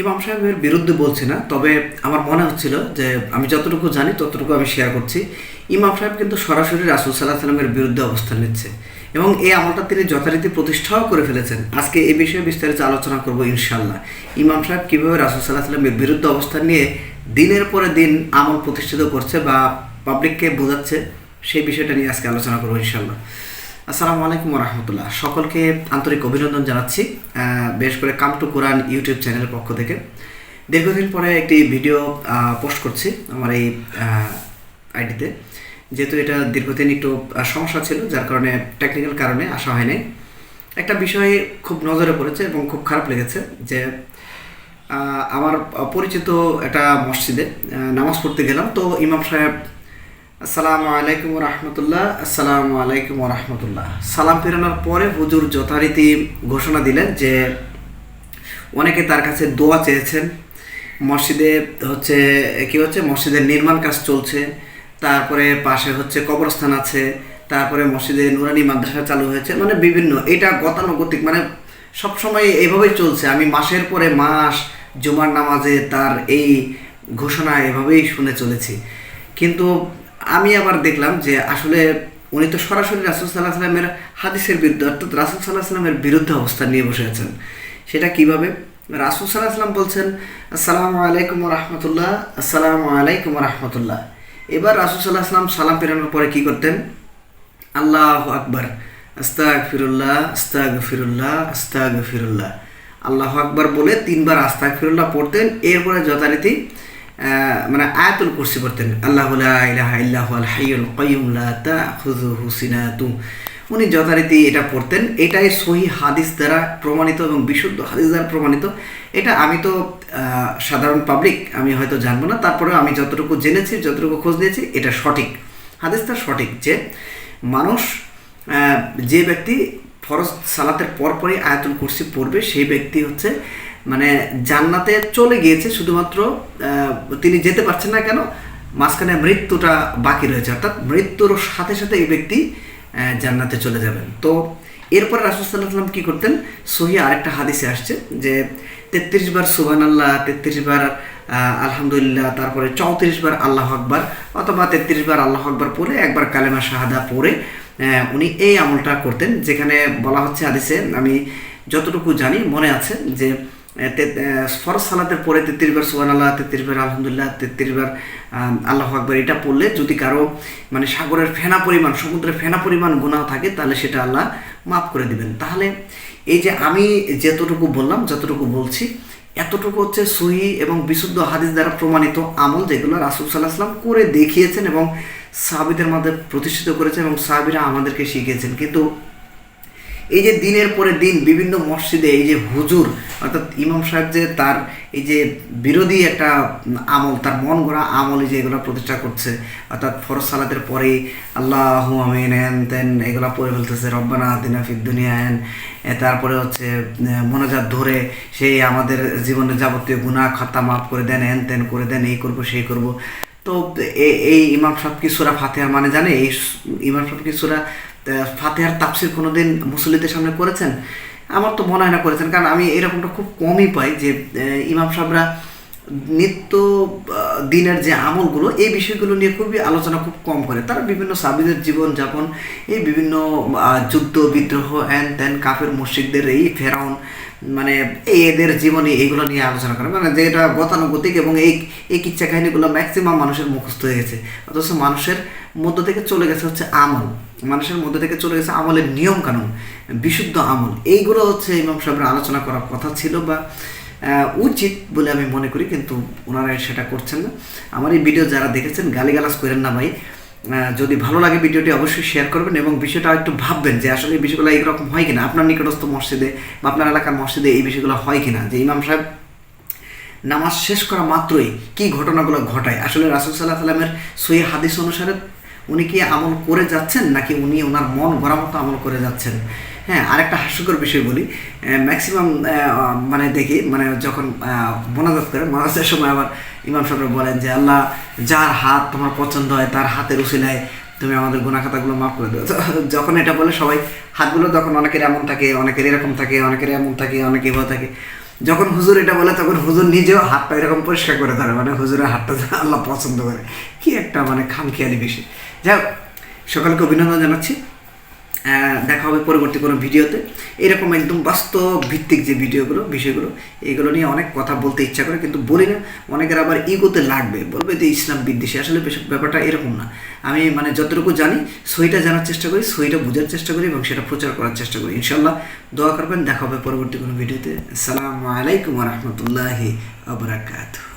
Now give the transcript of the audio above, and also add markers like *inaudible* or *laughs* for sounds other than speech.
ইমাম সাহেবের বিরুদ্ধে বলছি না, তবে আমার মনে হচ্ছিল যে আমি যতটুকু জানি, ততটুকু আমি শেয়ার করছি। ইমাম সাহেব কিন্তু সরাসরি রাসুল সাল্লাহ সাল্লামের বিরুদ্ধে অবস্থান নিচ্ছে এবং এই আমলটা তিনি যথারীতি প্রতিষ্ঠাও করে ফেলেছেন। আজকে এই বিষয়ে বিস্তারিত আলোচনা করব ইনশাল্লাহ ইমাম সাহেব কীভাবে রাসুল সাল্লাহ সাল্লামের বিরুদ্ধে অবস্থান নিয়ে দিনের পরে দিন আমল প্রতিষ্ঠিত করছে বা পাবলিককে বোঝাচ্ছে, সেই বিষয়টা নিয়ে আজকে আলোচনা করব ইনশাল্লাহ আসসালামু আলাইকুম রহমতুল্লাহ সকলকে আন্তরিক অভিনন্দন জানাচ্ছি বেশ করে কাম টু কোরআন ইউটিউব চ্যানেলের পক্ষ থেকে। দীর্ঘদিন পরে একটি ভিডিও পোস্ট করছি আমার এই আইডিতে। যেহেতু এটা দীর্ঘদিন একটু সমস্যা ছিল, যার কারণে টেকনিক্যাল কারণে আসা হয়নি। একটা বিষয় খুব নজরে পড়েছে এবং খুব খারাপ লেগেছে যে আমার পরিচিত একটা মসজিদে নামাজ পড়তে গেলাম। তো ইমাম সাহেব আসসালামু আলাইকুম রহমতুল্লাহ, আসসালামু আলাইকুম রহমতুল্লাহ। সালাম ফেরানোর পরে হুজুর যথারীতি ঘোষণা দিলেন যে অনেকে তার কাছে দোয়া চেয়েছেন। মসজিদে হচ্ছে, কি হচ্ছে? মসজিদের নির্মাণ কাজ চলছে, তারপরে পাশে হচ্ছে কবরস্থান আছে, তারপরে মসজিদে নুরানি মাদ্রাসা চালু হয়েছে মানে বিভিন্ন, এটা গতানুগতিক মানে সবসময় এভাবেই চলছে। আমি মাসের পরে মাস, জুমার নামাজে তার এই ঘোষণা এভাবেই শুনে চলেছি। কিন্তু আমি আবার দেখলাম যে আসলে উনি তো সরাসরি রাসুল সাল্লাহ সাল্লামের হাদিসের বিরুদ্ধে, অর্থাৎ রাসুল সাল্লাহ সাল্লামের বিরুদ্ধে অবস্থান নিয়ে বসে আছেন। সেটা কীভাবে? রাসুল সাল্লাহ সাল্লাম বলছেন, আসসালামু আলাইকুম রহমতুল্লাহ, আসসালামু আলাইকুম রহমতুল্লাহ। এবার রাসুল সাল্লাহ সাল্লাম সালাম ফেরানোর পরে কি করতেন? আল্লাহ আকবার আস্তাগ ফিরুল্লাহ আস্তাগ ফিরুল্লাহ আস্তাগ ফিরুল্লাহ আল্লাহ আকবার বলে তিনবার আস্তাগ ফিরুল্লাহ পড়তেন, এরপরে যথারীতি মানে আয়াতুল কুরসি পড়তেন। আল্লাহ উনি যথারীতি এটা পড়তেন। এটাই সহি হাদিস দ্বারা প্রমাণিত এবং বিশুদ্ধ হাদিস দ্বারা প্রমাণিত। এটা আমি তো সাধারণ পাবলিক আমি হয়তো জানব না। তারপরেও আমি যতটুকু জেনেছি, যতটুকু খোঁজ নিয়েছি, এটা সঠিক। হাদিসটা সঠিক যে মানুষ যে ব্যক্তি ফরজ সালাতের পরপরই আয়াতুল কুরসি পড়বে, সেই ব্যক্তি হচ্ছে মানে জান্নাতে চলে গিয়েছে, শুধুমাত্র তিনি যেতে পারছেন না কেন, মাঝখানে মৃত্যুটা বাকি রয়েছে। অর্থাৎ মৃত্যুর সাথে সাথে এই ব্যক্তি জান্নাতে চলে যাবেন। তো এরপর রাসুল সাল্লাহ সাল্লাম কী করতেন? সহি আরেকটা হাদিসে আসছে যে, তেত্রিশ বার সুবান আল্লাহ তেত্রিশ বার আলহামদুলিল্লাহ, তারপরে চৌত্রিশ বার আল্লাহ আকবার, অথবা তেত্রিশ বার আল্লাহ আকবার পরে একবার কালেমা শাহাদা পরে উনি এই আমলটা করতেন। যেখানে বলা হচ্ছে হাদিসে, আমি যতটুকু জানি, মনে আছে যে ফরজ সালাতের পরে তেত্রিশ বার সুবান আল্লাহ তেত্রিশ বার আলহামদুলিল্লাহ তেত্রিশ বার আহ, আল্লাহ আকবার। এটা পড়লে যদি কারও মানে সাগরের ফেনা পরিমাণ সমুদ্রের ফেনা পরিমাণ গুণাহ থাকে তাহলে সেটা আল্লাহ মাফ করে দিবেন। তাহলে এই যে আমি যতটুকু বললাম যতটুকু বলছি এতটুকু হচ্ছে সহি এবং বিশুদ্ধ হাদিস দ্বারা প্রমাণিত আমল যেগুলো রাসুল সাল্লাহ করে দেখিয়েছেন এবং সাহাবিদের মধ্যে প্রতিষ্ঠিত করেছেন এবং সাহাবিরা আমাদেরকে শিখিয়েছেন। কিন্তু এই যে দিনের পরে দিন বিভিন্ন মসজিদে এই যে হুজুর, অর্থাৎ ইমাম সাহেব যে তার এই যে বিরোধী একটা আমল, তার মন গড়া আমল যে এগুলো প্রতিষ্ঠা করছে, অর্থাৎ ফরজ সালাতের পরেই আল্লাহ আমিন, এন তেন এগুলো পড়ে ফেলতেছে, রব্বানা দিনা ফিদ্দুনিয়া এন তারপরে হচ্ছে মোনাজাত ধরে সেই আমাদের জীবনে যাবতীয় গুনাহ খাতা মাফ করে দেন, এন তেন করে দেন, এই করব, সেই করব। তো এই ইমাম সাহেব কি সুরা ফাতেহার মানে জানে? এই ইমাম সাহেব কি সুরা ফাতেহার কোনো কোনোদিন মুসল্লিদের সামনে করেছেন? আমার তো মনে হয় না করেছেন, কারণ আমি এরকমটা খুব কমই পাই যে ইমাম সাহেবরা নিত্য দিনের যে আমলগুলো, এই বিষয়গুলো নিয়ে খুবই আলোচনা খুব কম করে তারা বিভিন্ন সাবিদের জীবনযাপন, এই বিভিন্ন যুদ্ধ, বিদ্রোহ হ্যান ত্যান কাফের মুশিকদের এই ফেরাউন মানে এদের জীবনে এইগুলো নিয়ে আলোচনা করে। মানে যেটা গতানুগতিক এবং এই এই কিচ্ছা কাহিনীগুলো ম্যাক্সিমাম মানুষের মুখস্থ হয়ে গেছে। অথচ মানুষের মধ্য থেকে চলে গেছে হচ্ছে আমল। মানুষের মধ্যে থেকে চলে গেছে আমলের নিয়ম কানুন বিশুদ্ধ আমল। এইগুলো হচ্ছে ইমাম সাহেবের আলোচনা করার কথা ছিল বা উচিত বলে আমি মনে করি, কিন্তু ওনারা সেটা করছেন না। আমার এই ভিডিও যারা দেখেছেন, গালিগালাজ করেন না ভাই। যদি ভালো লাগে ভিডিওটি অবশ্যই শেয়ার করবেন এবং বিষয়টা একটু ভাববেন যে আসলে এই বিষয়গুলো এইরকম হয় কিনা। আপনার নিকটস্থ মসজিদে বা আপনার এলাকার মসজিদে এই বিষয়গুলো হয় কিনা? যে ইমাম সাহেব, নামাজ শেষ করা মাত্রই কি ঘটনাগুলো ঘটায়? আসলে রাসুল সাল্লাহ সাল্লামের সই হাদিস অনুসারে উনি কি আমল করে যাচ্ছেন, নাকি উনি ওনার মন গড়া মতো আমল করে যাচ্ছেন? হ্যাঁ আরেকটা হাস্যকর বিষয় বলি। ম্যাক্সিমাম মানে দেখি মানে যখন মোনাজাত করেন মোনাজাতের সময় আবার ইমাম সাহেব বলেন যে, আল্লাহ, যার হাত তোমার পছন্দ হয়, তার হাতের উসিলায় তুমি আমাদের গুণা খাতাগুলো মাফ করে তো *laughs* যখন এটা বলে সবাই, হাতগুলো তখন অনেকের এমন থাকে, অনেকের এরকম থাকে, অনেকের এমন থাকে, অনেকে এভাবে থাকে। যখন হুজুর এটা বলে, তখন হুজুর নিজেও হাতটা এরকম পরিষ্কার করে ধরে মানে হুজুরের হাতটা আল্লাহ পছন্দ করে। কি একটা মানে খামখেয়ালি বিষয়। যাই হোক, সকলকে অভিনন্দন জানাচ্ছি। দেখা হবে পরবর্তী কোনো ভিডিওতে। এরকম একদম বাস্তব ভিত্তিক যে ভিডিওগুলো, বিষয়গুলো, এগুলো নিয়ে অনেক কথা বলতে ইচ্ছা করে, কিন্তু বলি না, অনেকের আবার ইগোতে লাগবে। বলবে যে, ইসলাম বিদ্বেষী। আসলে ব্যাপারটা এরকম না। আমি মানে যতটুকু জানি, সইটা জানার চেষ্টা করি, সইটা বোঝার চেষ্টা করি এবং সেটা প্রচার করার চেষ্টা করি। ইনশাল্লাহ দোয়া করবেন, দেখা হবে পরবর্তী কোনো ভিডিওতে। আসসালামু আলাইকুম রহমতুল্লাহি আবরাকাতু